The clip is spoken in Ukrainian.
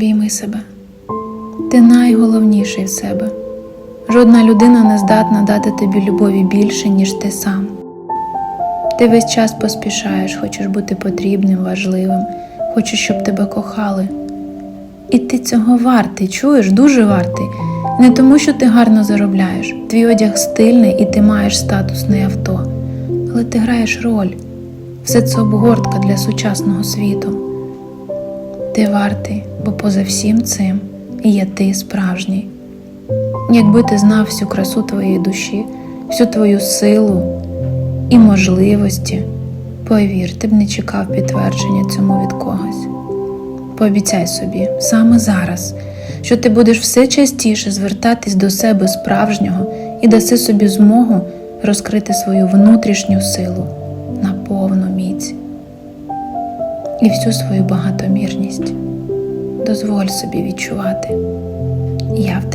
Обійми себе. Ти найголовніший в себе. Жодна людина не здатна дати тобі любові більше, ніж ти сам. Ти весь час поспішаєш, хочеш бути потрібним, важливим, хочеш, щоб тебе кохали. І ти цього вартий, чуєш, дуже вартий. Не тому, що ти гарно заробляєш, твій одяг стильний і ти маєш статусне авто, але ти граєш роль. Все це обгортка для сучасного світу. Ти вартий, бо поза всім цим є ти справжній. Якби ти знав всю красу твоєї душі, всю твою силу і можливості, повір, ти б не чекав підтвердження цьому від когось. Пообіцяй собі саме зараз, що ти будеш все частіше звертатись до себе справжнього і даси собі змогу розкрити свою внутрішню силу на повну міць і всю свою багатомірність. Дозволь собі відчувати. Я в